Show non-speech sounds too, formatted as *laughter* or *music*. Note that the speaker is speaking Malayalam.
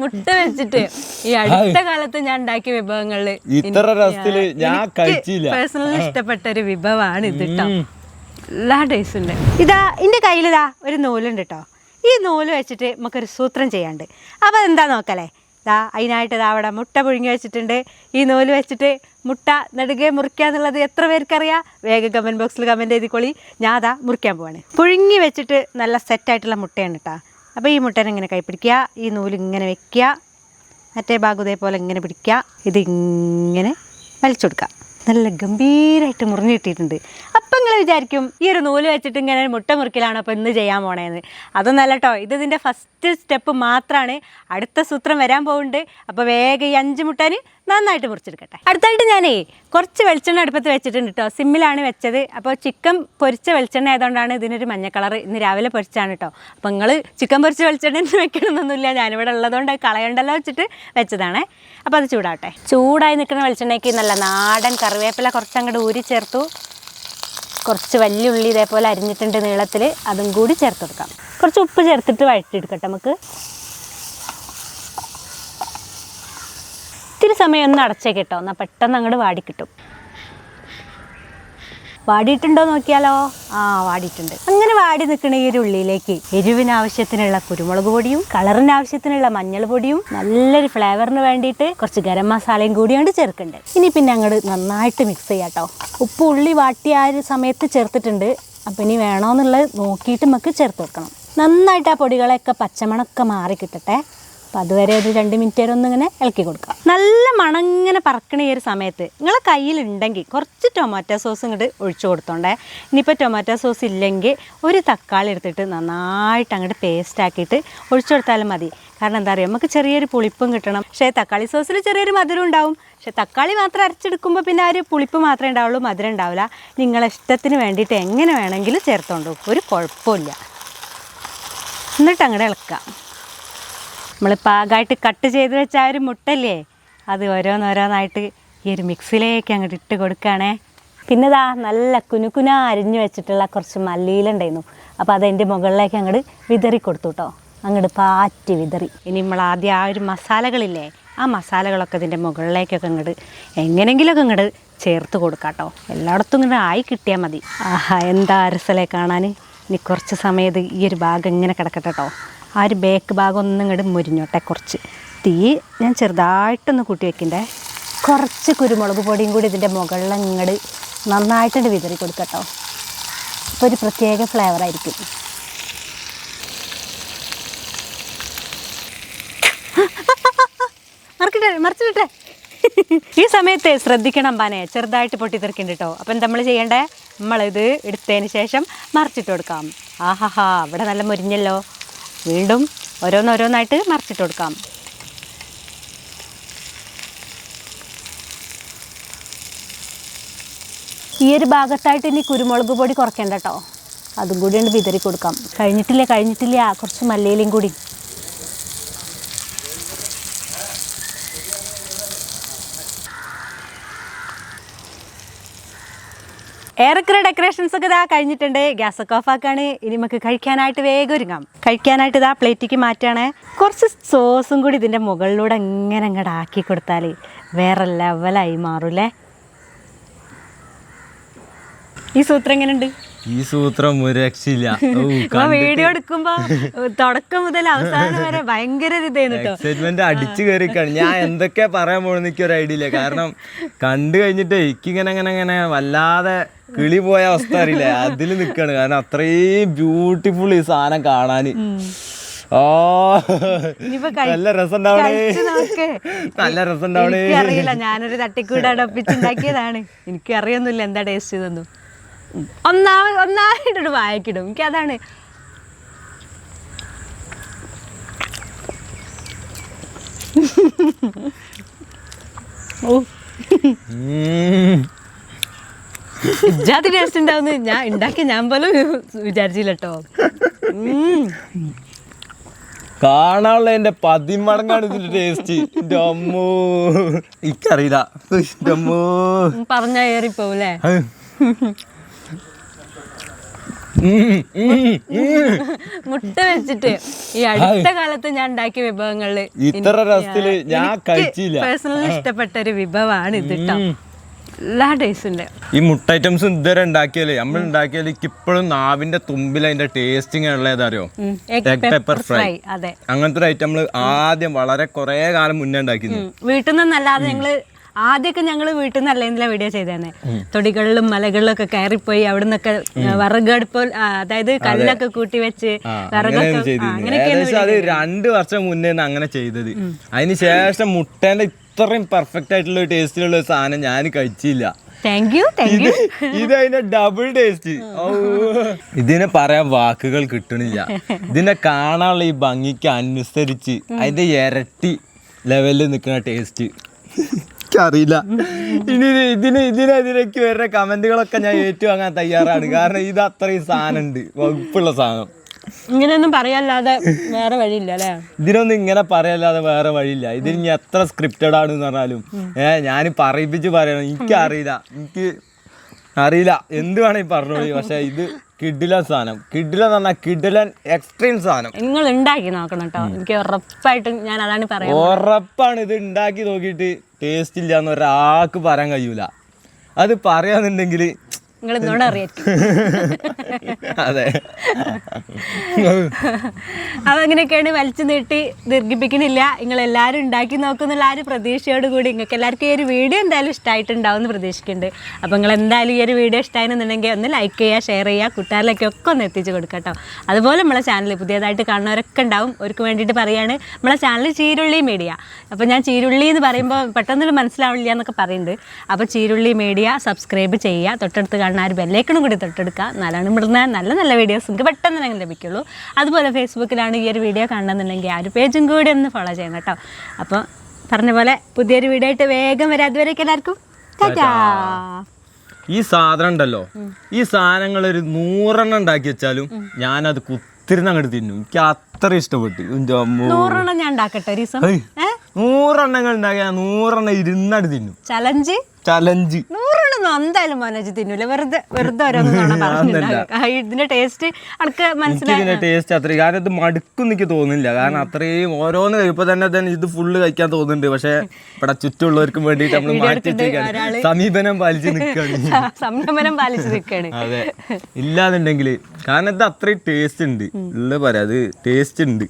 മുട്ട വെച്ചിട്ട് ഈ അടുത്ത കാലത്ത് ഞാൻ ഉണ്ടാക്കിയ വിഭവങ്ങളിൽ ഇത്ര രസത്തിൽ ഞാൻ കഴിച്ചില്ല. പേഴ്സണലി ഇഷ്ടപ്പെട്ട ഒരു വിഭവമാണ് ഇത് കേട്ടോ എല്ലാ ടേസ്റ്റ് ഉണ്ട് ഇതാ എന്റെ കയ്യിലിതാ ഒരു നൂലുണ്ട് കേട്ടോ ഈ നൂൽ വെച്ചിട്ട് നമുക്കൊരു സൂത്രം ചെയ്യാണ്ട് അപ്പോൾ എന്താ നോക്കല്ലേ ദാ അതിനായിട്ട് ഇതാ അവിടെ മുട്ട പുഴുങ്ങി വെച്ചിട്ടുണ്ട്. ഈ നൂൽ വെച്ചിട്ട് മുട്ട നടുകെ മുറിക്കുക എന്നുള്ളത് എത്ര പേർക്കറിയാം? വേഗം കമന്റ് ബോക്സിൽ കമന്റ് ചെയ്തിക്കോളി ഞാൻ അതാ മുറിക്കാൻ പോവാണ്. പുഴുങ്ങി വെച്ചിട്ട് നല്ല സെറ്റായിട്ടുള്ള മുട്ടയാണ് കേട്ടോ അപ്പോൾ ഈ മുട്ടനെ ഇങ്ങനെ കൈ പിടിക്കുക ഈ നൂൽ ഇങ്ങനെ വെക്കുക മറ്റേ ഭാഗം ഇതേപോലെ ഇങ്ങനെ പിടിക്കുക ഇതിങ്ങനെ വലിച്ചു കൊടുക്കുക നല്ല ഗംഭീരമായിട്ട് മുറിഞ്ഞു കിട്ടിയിട്ടുണ്ട്. അപ്പം നിങ്ങൾ വിചാരിക്കും ഈ ഒരു നൂൽ വെച്ചിട്ട് ഇങ്ങനെ മുട്ട മുറിക്കലാണോ അപ്പോൾ ഇന്ന് ചെയ്യാൻ പോണേന്ന്. അതൊന്നല്ല കേട്ടോ ഇത് ഇതിന്റെ ഫസ്റ്റ് സ്റ്റെപ്പ് മാത്രമാണ് അടുത്ത സൂത്രം വരാൻ പോകുന്നുണ്ട് അപ്പോൾ വേഗം ഈ അഞ്ച് മുട്ടാന് നന്നായിട്ട് മുറിച്ചെടുക്കട്ടെ. അടുത്തായിട്ട് ഞാനേ കുറച്ച് വെളിച്ചെണ്ണ അടുപ്പത്ത് വെച്ചിട്ടുണ്ട് കേട്ടോ സിമ്മിലാണ് വെച്ചത്. അപ്പോൾ ചിക്കൻ പൊരിച്ച വെളിച്ചെണ്ണ ആയതുകൊണ്ടാണ് ഇതിനൊരു മഞ്ഞ കളർ ഇന്ന് രാവിലെ പൊരിച്ചാണ് കേട്ടോ അപ്പോൾ നിങ്ങൾ ചിക്കൻ പൊരിച്ച വെളിച്ചെണ്ണ വെക്കണമെന്നൊന്നുമില്ല ഞാനിവിടെ ഉള്ളതുകൊണ്ട് കളയണ്ടല്ലോ വെച്ചിട്ട് വെച്ചതാണേ. അപ്പോൾ അത് ചൂടാവട്ടെ. ചൂടായി നിൽക്കുന്ന വെളിച്ചെണ്ണയ്ക്ക് നല്ല നാടൻ കറിവേപ്പില കുറച്ചങ്ങോട്ട് ഊരി ചേർത്തു. കുറച്ച് വലിയ ഉള്ളി ഇതേപോലെ അരിഞ്ഞിട്ടുണ്ട് നീളത്തിൽ അതും കൂടി ചേർത്ത് കൊടുക്കാം. കുറച്ച് ഉപ്പ് ചേർത്തിട്ട് വഴറ്റിയെടുക്കട്ടെ നമുക്ക്. ഇത്തിരി സമയം ഒന്ന് അടച്ചേ കേട്ടോ. എന്നാൽ പെട്ടെന്ന് അങ്ങോട്ട് വാടി കിട്ടും വാടിയിട്ടുണ്ടോ നോക്കിയാലോ? ആ വാടിയിട്ടുണ്ട്. അങ്ങനെ വാടി നിൽക്കുന്ന ഈ ഒരു ഉള്ളിയിലേക്ക് എരിവിന് ആവശ്യത്തിനുള്ള കുരുമുളക് പൊടിയും കളറിന് ആവശ്യത്തിനുള്ള മഞ്ഞൾ പൊടിയും നല്ലൊരു ഫ്ലേവറിന് വേണ്ടിയിട്ട് കുറച്ച് ഗരം മസാലയും കൂടിയാണ് ചേർക്കേണ്ടത് ഇനി പിന്നെ അങ്ങോട്ട് നന്നായിട്ട് മിക്സ് ചെയ്യാം കേട്ടോ. ഉപ്പ് ഉള്ളി വാട്ടി ആ ഒരു സമയത്ത് ചേർത്തിട്ടുണ്ട്. അപ്പം ഇനി വേണോന്നുള്ളത് നോക്കിയിട്ട് നമുക്ക് ചേർത്ത് വെക്കണം. നന്നായിട്ട് ആ പൊടികളൊക്കെ പച്ചമണമൊക്കെ മാറി കിട്ടട്ടെ. അപ്പോൾ അതുവരെ ഒരു രണ്ട് മിനിറ്റ് വരെ ഒന്നിങ്ങനെ ഇളക്കി കൊടുക്കുക. നല്ല മണങ്ങനെ പറക്കണ ഈ ഒരു സമയത്ത് നിങ്ങളെ കയ്യിലുണ്ടെങ്കിൽ കുറച്ച് ടൊമാറ്റോ സോസ് ഇങ്ങോട്ട് ഒഴിച്ചു കൊടുത്തോണ്ടേ. ഇനിയിപ്പോൾ ടൊമാറ്റോ സോസ് ഇല്ലെങ്കിൽ ഒരു തക്കാളി എടുത്തിട്ട് നന്നായിട്ട് അങ്ങോട്ട് പേസ്റ്റ് ആക്കിയിട്ട് ഒഴിച്ചു കൊടുത്താലും മതി. കാരണം എന്താ പറയുക നമുക്ക് ചെറിയൊരു പുളിപ്പും കിട്ടണം. പക്ഷേ തക്കാളി സോസിൽ ചെറിയൊരു മധുരം ഉണ്ടാവും. പക്ഷേ തക്കാളി മാത്രം അരച്ചെടുക്കുമ്പോൾ പിന്നെ ആ ഒരു പുളിപ്പ് മാത്രമേ ഉണ്ടാവുള്ളൂ മധുരം ഉണ്ടാവില്ല. നിങ്ങളെ ഇഷ്ടത്തിന് വേണ്ടിയിട്ട് എങ്ങനെ വേണമെങ്കിലും ചേർത്തോണ്ടു ഒരു കുഴപ്പമില്ല. എന്നിട്ട് അങ്ങോട്ട് ഇളക്കാം. നമ്മൾ പാകമായിട്ട് കട്ട് ചെയ്ത് വെച്ച ആ ഒരു മുട്ടല്ലേ? അത് ഓരോന്നോരോന്നായിട്ട് ഈ ഒരു മിക്സിലേക്ക് അങ്ങോട്ട് ഇട്ട് കൊടുക്കുകയാണേ പിന്നെ ഇതാ നല്ല കുനുകുന അരിഞ്ഞു വെച്ചിട്ടുള്ള കുറച്ച് മല്ലിയിലുണ്ടായിരുന്നു അപ്പോൾ അതെന്റെ മുകളിലേക്ക് അങ്ങോട്ട് വിതറി കൊടുത്തു കേട്ടോ അങ്ങോട്ട് പാറ്റി വിതറി. ഇനി നമ്മൾ ആദ്യം ആ ഒരു മസാലകളില്ലേ ആ മസാലകളൊക്കെ ഇതിന്റെ മുകളിലേക്കൊക്കെ അങ്ങോട്ട് എങ്ങനെയെങ്കിലുമൊക്കെ അങ്ങോട്ട് ചേർത്ത് കൊടുക്കാം കേട്ടോ എല്ലായിടത്തും ഇങ്ങനെ ആയി കിട്ടിയാൽ മതി. ആഹാ എന്താ അരസലേ കാണാൻ ഇനി കുറച്ച് സമയത്ത് ഈ ഒരു ഭാഗം ഇങ്ങനെ കിടക്കട്ടെ കേട്ടോ ആ ഒരു ബേക്ക് ഭാഗം ഒന്നും ഇങ്ങോട്ട് മുരിഞ്ഞോട്ടെ കുറച്ച്. തീ ഞാൻ ചെറുതായിട്ടൊന്ന് കൂട്ടി വെക്കണ്ടേ കുറച്ച് കുരുമുളക് പൊടിയും കൂടി ഇതിന്റെ മുകളിൽ ഇങ്ങോട്ട് നന്നായിട്ടുണ്ട് വിതറി കൊടുക്കട്ടോ. അപ്പോൾ ഒരു പ്രത്യേക ഫ്ലേവർ ആയിരിക്കും. മറക്കട്ടെ മറിച്ചിട്ടെ ഈ സമയത്ത് ശ്രദ്ധിക്കണം പാനെ ചെറുതായിട്ട് പൊട്ടിത്തെറിക്കുന്നുണ്ട് കേട്ടോ അപ്പം നമ്മൾ ചെയ്യേണ്ടേ? നമ്മളിത് എടുത്തതിന് ശേഷം മറിച്ചിട്ട് കൊടുക്കാം. ആഹാഹാ ഇവിടെ നല്ല മുരിഞ്ഞല്ലോ. വീണ്ടും ഓരോന്നോരോന്നായിട്ട് മറിച്ചിട്ട് കൊടുക്കാം. ഈ ഒരു ഭാഗത്തായിട്ട് ഇനി കുരുമുളക് പൊടി കുറയ്ക്കേണ്ട കേട്ടോ അതും കൂടി ഉണ്ട് വിതറി കൊടുക്കാം കഴിഞ്ഞിട്ടില്ലേ? കഴിഞ്ഞിട്ടില്ല കുറച്ച് മല്ലയിലും കൂടി. ഏറെക്കുറെ ഡെക്കറേഷൻസ് ഒക്കെ ഇതാ കഴിഞ്ഞിട്ടുണ്ട്. ഗ്യാസ് ഒക്കെ ഓഫ് ആക്കാണ്. ഇനി നമുക്ക് കഴിക്കാനായിട്ട് വേഗം ഒരുങ്ങാം. കഴിക്കാനായിട്ട് ഇതാ പ്ലേറ്റിക്ക് മാറ്റാണ്. കുറച്ച് സോസും കൂടി ഇതിന്റെ മുകളിലൂടെ ഇങ്ങനെ അങ്ങോട്ട് ആക്കി കൊടുത്താൽ വേറെ ലെവലായി മാറൂലേ ഈ സൂത്രം എങ്ങനെയുണ്ട് ഈ സൂത്രം ഒരു രക്ഷയില്ല. വീഡിയോ എടുക്കുമ്പോ തുടക്കം മുതൽ അവസാനം വരെ ഭയങ്കര എക്സൈറ്റ്മെന്റ് അടിച്ചു കയറിക്കാണ് ഞാൻ എന്തൊക്കെ പറയാൻ പോകുന്ന എനിക്ക് ഒരു ഐഡിയ ഇല്ല. കാരണം കണ്ടു കഴിഞ്ഞിട്ട് എനിക്കിങ്ങനെ അങ്ങനെ അങ്ങനെ വല്ലാതെ കിളി പോയ അവസ്ഥ അറിയില്ല. അതിൽ നിൽക്കാണ് കാരണം അത്രയും ബ്യൂട്ടിഫുൾ ഈ സാധനം കാണാൻ ഓ നല്ല രസം. നല്ല രസം അറിയില്ല ഞാനൊരു തട്ടിക്കൂടാണ് ഒപ്പിച്ചുണ്ടാക്കിയതാണ്. എനിക്ക് അറിയൊന്നുമില്ല എന്താ ടേസ്റ്റ് ഇതൊന്നും. ഒന്നാമത് ഒന്നായിട്ടൊരു വായക്കിടും. എനിക്ക് അതാണ്. ഓ. ഇജാതി ടേസ്റ്റ് ഉണ്ടാവുന്ന. ഞാൻ ഉണ്ടാക്കി ഞാൻ പോലും വിചാരിച്ചില്ല കേട്ടോ കാണാനുള്ള എന്റെ പതിമടങ്ങാണ് ഇതിന്റെ ടേസ്റ്റ് അമ്മോ. എനിക്കറിയില്ല. അമ്മോ. പറഞ്ഞ ഉം. മുട്ട വെച്ചിട്ട് ഈ അടുത്ത കാലത്ത് ഞാൻ ഉണ്ടാക്കിയ വിഭവങ്ങളിൽ ഇത്ര രസത്തിൽ ഞാൻ കഴിച്ചില്ല. പേഴ്സണലി ഇഷ്ടപ്പെട്ട ഒരു വിഭവമാണ് ഇത് കേട്ടോ എല്ലാ ടേസ്റ്റ് ഉണ്ട് ഈ മുട്ട ഐറ്റംസ് ഇതുവരെ ഉണ്ടാക്കിയാലേ നമ്മൾ ഉണ്ടാക്കിയാൽ ഇപ്പോഴും നാവിന്റെ തുമ്പിൽ അതിന്റെ ടേസ്റ്റിംഗ് ഉള്ളതറിയോ ഉം. പെപ്പർ ഫ്രൈ അതെ. അങ്ങനത്തെ ഒരു ഐറ്റം നമ്മൾ ആദ്യം വളരെ കുറെ കാലം മുന്നേ ഉണ്ടാക്കിയിരുന്നു. വീട്ടിൽ നിന്നല്ലാതെ ഞങ്ങൾ ആദ്യമൊക്കെ ഞങ്ങൾ വീട്ടിൽ നിന്ന് അല്ലെങ്കില വീഡിയോ ചെയ്തേനെ തൊടികളിലും മലകളിലും ഒക്കെ കയറിപ്പോയി അവിടെ നിന്നൊക്കെ വിറകടുപ്പ് അതായത് കല്ലൊക്കെ കൂട്ടി വെച്ച് വിറകൊക്കെ അത് രണ്ട് വർഷം മുന്നേ അങ്ങനെ ചെയ്തത്. അതിന് ശേഷം മുട്ടേന്റെ ഇത്രയും പെർഫെക്റ്റ് ആയിട്ടുള്ള ടേസ്റ്റിലുള്ള സാധനം ഞാൻ കഴിച്ചില്ല. താങ്ക് യു താങ്ക് യു ഇത് അതിന്റെ ഡബിൾ ടേസ്റ്റ് ഇതിനെ പറയാൻ വാക്കുകൾ കിട്ടണില്ല. ഇതിനെ കാണാനുള്ള ഈ ഭംഗിക്ക് അനുസരിച്ച് അതിന്റെ ഇരട്ടി ലെവലിൽ നിൽക്കുന്ന ടേസ്റ്റ് അറിയില്ല ഇനി ഇത് ഇതിന് ഇതിനെതിരേക്ക് വരുന്ന കമന്റുകളൊക്കെ ഞാൻ ഏറ്റുവാങ്ങാൻ തയ്യാറാണ്. കാരണം ഇത് അത്രയും സാധനം ഉണ്ട് വകുപ്പുള്ള സാധനം. ഇങ്ങനെയൊന്നും പറയാല്ലാതെ വേറെ വഴിയില്ല അല്ലേ? ഇതിനൊന്നും ഇങ്ങനെ പറയല്ലാതെ വേറെ വഴിയില്ല. ഇതിന് ഇനി എത്ര സ്ക്രിപ്റ്റഡ് ആണെന്ന് പറഞ്ഞാലും ഏ ഞാൻ പറയിപ്പിച്ച് പറയണം. എനിക്കറിയില്ല. എനിക്ക് അറിയില്ല. എന്ത് വേണമെങ്കിൽ പറഞ്ഞോളി. പക്ഷെ ഇത് കിഡിലൻ സാധനം. കിഡിലൻ എന്ന് പറഞ്ഞാൽ കിഡിലൻ എക്സ്ട്രീം സാധനം. നിങ്ങൾ ഉണ്ടാക്കി നോക്കണം കേട്ടോ. എനിക്ക് ഉറപ്പായിട്ടും ഞാൻ അതാണ് പറയുന്നത്. ഉറപ്പാണ് ഇത് ഉണ്ടാക്കി നോക്കിയിട്ട് ടേസ്റ്റ് ഇല്ല എന്ന് ഒരാൾക്ക് പറയാൻ കഴിയൂല. അത് പറയാന്നുണ്ടെങ്കിൽ നിങ്ങൾ ഇന്നോട് അറിയായിരിക്കും? അതെ. അപ്പൊ അങ്ങനെയൊക്കെയാണ് വലിച്ചു നീട്ടി ദീർഘിപ്പിക്കുന്നില്ല നിങ്ങൾ എല്ലാവരും ഉണ്ടാക്കി നോക്കുന്നുള്ള ആ ഒരു പ്രതീക്ഷയോട് കൂടി നിങ്ങൾക്ക് എല്ലാവർക്കും ഈ ഒരു വീഡിയോ എന്തായാലും ഇഷ്ടമായിട്ടുണ്ടാവും എന്ന് പ്രതീക്ഷിക്കുന്നുണ്ട്. അപ്പൊ നിങ്ങൾ എന്തായാലും ഈ ഒരു വീഡിയോ ഇഷ്ടമായിരുന്നുണ്ടെങ്കിൽ ഒന്ന് ലൈക്ക് ചെയ്യുക ഷെയർ ചെയ്യുക കൂട്ടുകാരിലേക്ക് ഒക്കെ ഒന്ന് എത്തിച്ച് കൊടുക്കുക കേട്ടോ. അതുപോലെ നമ്മളെ ചാനൽ പുതിയതായിട്ട് കാണുന്നവരൊക്കെ ഉണ്ടാവും. അവർക്ക് വേണ്ടിയിട്ട് പറയാണ് നമ്മളെ ചാനൽ ചീരുള്ളി മീഡിയ അപ്പോൾ ഞാൻ ചീരുള്ളി എന്ന് പറയുമ്പോൾ പെട്ടെന്ന് മനസ്സിലാവില്ല എന്നൊക്കെ പറയുന്നുണ്ട്. അപ്പോൾ ചീരുള്ളി മീഡിയ സബ്സ്ക്രൈബ് ചെയ്യുക. തൊട്ടടുത്ത് കാണുന്ന ആ ഒരു ബെല്ലേക്കണും കൂടി തൊട്ടെടുക്കുക. എന്നാലാണ് ഇവിടുന്ന് നല്ല നല്ല വീഡിയോസ് നിങ്ങൾക്ക് പെട്ടെന്ന് തന്നെ ലഭിക്കുള്ളൂ. അതുപോലെ ഫേസ്ബുക്കിലാണ് ഈ ഒരു വീഡിയോ കാണണമെന്നുണ്ടെങ്കിൽ ആ ഒരു പേജും കൂടി ഒന്ന് ഫോളോ ചെയ്യണം കേട്ടോ. അപ്പോൾ പറഞ്ഞ പോലെ പുതിയൊരു വീഡിയോ ആയിട്ട് വേഗം വരാം. അതുവരെയൊക്കെ എല്ലാവർക്കും. ഈ സാധനം ഉണ്ടല്ലോ. ഈ സാധനങ്ങൾ ഒരു നൂറെണ്ണം ഉണ്ടാക്കി വെച്ചാലും ഞാനത് കുത്തിരുന്ന് അങ്ങോട്ട് തിന്നും. എനിക്ക് അത്ര ഇഷ്ടപ്പെട്ടു. നൂറെണ്ണം ഞാൻ ഉണ്ടാക്കട്ടെ ഒരു ദിവസം. ഹേയ്, നൂറെണ്ണങ്ങൾ ഉണ്ടാക്കിയാൽ നൂറെണ്ണം ഇരുന്നടി തിന്നു. ചലഞ്ച് ചലഞ്ച് നൂറെണ്ണം എന്തായാലും മനോജ് തിന്നൂല. വെറുതെ വെറുതെ ഓരോന്നും ഇതിന്റെ ടേസ്റ്റ് അനക്ക് മനസ്സിലായി? ടേസ്റ്റ് അത്ര കാരണം ഇത് മടുക്കും എനിക്ക് തോന്നില്ല കാരണം അത്രയും ഓരോന്ന് കഴിയുമ്പോ തന്നെ തന്നെ ഇത് ഫുള്ള് കഴിക്കാൻ തോന്നുന്നുണ്ട്. പക്ഷെ ഇവിടെ ചുറ്റുമുള്ളവർക്കും വേണ്ടിയിട്ട് നമ്മൾ മാറ്റി സമീപനം പാലിച്ച് നിൽക്കുകയാണ് *laughs* സംയമനം പാലിച്ച് നിൽക്കാണ് അതെ. ഇല്ലാന്നുണ്ടെങ്കിൽ കാരണം ഇത് അത്രയും ടേസ്റ്റ് ഉണ്ട്. ഉള്ള പറയാം അത് ടേസ്റ്റ് ഉണ്ട്.